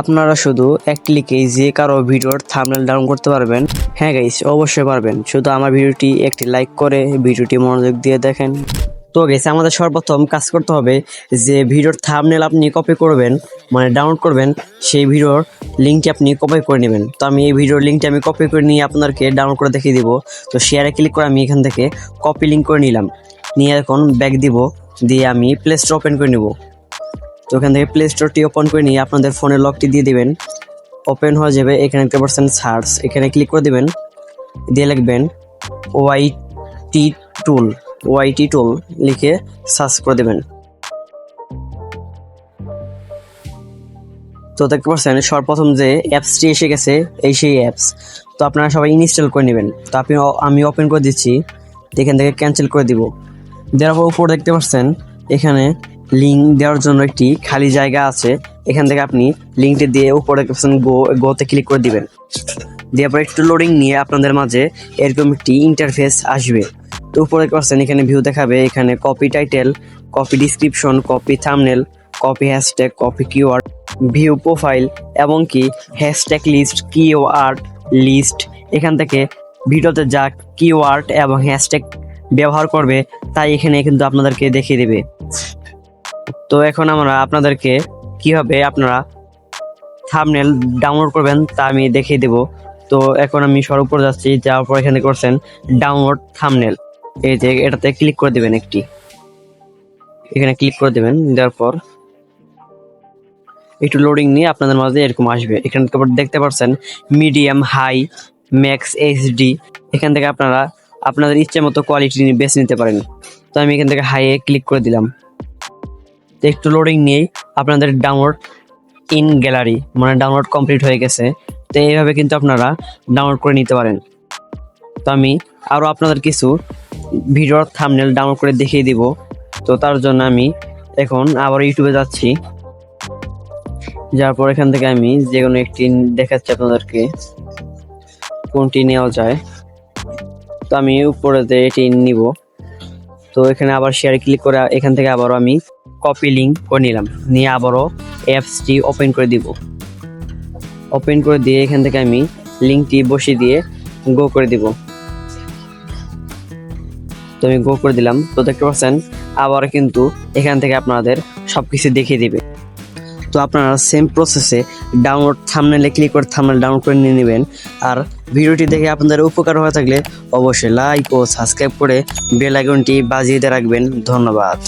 আপনারা শুধু এক ক্লিকেই যে কারও ভিডিওর থামনেল ডাউন করতে পারবেন। হ্যাঁ গাইস অবশ্যই পারবেন। শুধু আমার ভিডিওটি একটি লাইক করে ভিডিওটি মনোযোগ দিয়ে দেখেন। তো গেছে আমাদের সর্বপ্রথম কাজ করতে হবে যে ভিডিওর থামনেল আপনি কপি করবেন মানে ডাউনলোড করবেন, সেই ভিডিওর লিঙ্কটি আপনি কপি করে নেবেন। তো আমি এই ভিডিওর লিঙ্কটি আমি কপি করে নিয়ে আপনাদেরকে ডাউনলোড করে দেখিয়ে দিব। তো শেয়ারে ক্লিক করে আমি এখান থেকে কপি লিঙ্ক করে নিলাম। নিয়ে এখন ব্যাক দিব, দিয়ে আমি প্লে স্টোর ওপেন করে নেব। তো এখান থেকে প্লে স্টোরটি ওপেন করে নিয়ে আপনাদের ফোনের লকটি দিয়ে দিবেন। ওপেন হয়ে যাবে এখানে দেখতে পাচ্ছেন সার্চ এখানে ক্লিক করে দিবেন। দিয়ে লিখবেন ওয়াই টি টুল ওয়াই টি টুল লিখে সার্চ করে দেবেন। তো দেখতে পাচ্ছেন সর্বপ্রথম যে অ্যাপসটি এসে গেছে, এই সেই অ্যাপস তো আপনারা সবাই ইনস্টল করে নেবেন। তো আপনি আমি ওপেন করে দিচ্ছি। এখান থেকে ক্যান্সেল করে দিব। দেওয়ার পর উপর দেখতে পাচ্ছেন এখানে লিঙ্ক দেওয়ার জন্য একটি খালি জায়গা আছে। এখান থেকে আপনি লিঙ্কটি দিয়ে উপরে পাচ্ছেন গো গোতে ক্লিক করে দিবেন। দেওয়ার পর একটু লোডিং নিয়ে আপনাদের মাঝে এরকম একটি ইন্টারফেস আসবে। তো উপরে দেখতে এখানে ভিউ দেখাবে। এখানে copy title copy description copy thumbnail copy hashtag copy keyword view profile এবং কি হ্যাশট্যাগ লিস্ট কিওয়ার্ড লিস্ট এখান থেকে ভিডিওতে যা কিওয়ার্ড এবং হ্যাশট্যাগ ব্যবহার করবে, তাই এখানে কিন্তু আপনাদেরকে দেখিয়ে দেবে। তো এখন আমরা আপনাদেরকে কীভাবে আপনারা থামনেল ডাউনলোড করবেন তা আমি দেখিয়ে দেব। তো এখন আমি সর্বোপর যাচ্ছি, যাওয়ার পর এখানে করছেন ডাউনলোড থামনেল এই যে এটাতে ক্লিক করে দেবেন একটি। এখানে ক্লিক করে দেবেন, দেওয়ার পর একটু লোডিং নিয়ে আপনাদের মাঝে এরকম আসবে। এখানে তারপর দেখতে পাচ্ছেন মিডিয়াম হাই ম্যাক্স এইচডি এখান থেকে আপনারা আপনাদের ইচ্ছে মতো কোয়ালিটি বেছে নিতে পারেন। তো আমি এখান থেকে হাইয়ে ক্লিক করে দিলাম। একটু লোডিং নিয়েই আপনাদের ডাউনলোড ইন গ্যালারি মানে ডাউনলোড কমপ্লিট হয়ে গেছে। তো এইভাবে কিন্তু আপনারা ডাউনলোড করে নিতে পারেন। তো আমি আরও আপনাদের কিছু ভিডিওর থামনেল ডাউনলোড করে দেখিয়ে দিব। তো তার জন্য আমি এখন আবার ইউটিউবে যাচ্ছি। যার পর এখান থেকে আমি যে কোনো একটি দেখাচ্ছি আপনাদেরকে। কোনটি নেওয়া যায়। তো আমি উপরেতে এটি নিব। তো এখানে আবার শেয়ার ক্লিক করে এখান থেকে আবারও আমি কপি লিঙ্ক করে নিলাম। নিয়ে আবারও অ্যাপসটি ওপেন করে দিব। ওপেন করে দিয়ে এখান থেকে আমি লিঙ্কটি বসিয়ে দিয়ে গো করে দিব। তো আমি গো করে দিলাম। তো দেখতে পাচ্ছেন, আবার কিন্তু এখান থেকে আপনাদের সব কিছু দেখিয়ে দিবে। তো আপনারা সেম প্রসেসে ডাউনলোড থামনেলে ক্লিক করে থামনেল ডাউনলোড করে নিয়ে নেবেন। আর ভিডিওটি দেখে আপনাদের উপকার হয়ে থাকলে অবশ্যই লাইক ও সাবস্ক্রাইব করে বেল আইকনটি বাজিয়ে দিয়ে রাখবেন। ধন্যবাদ।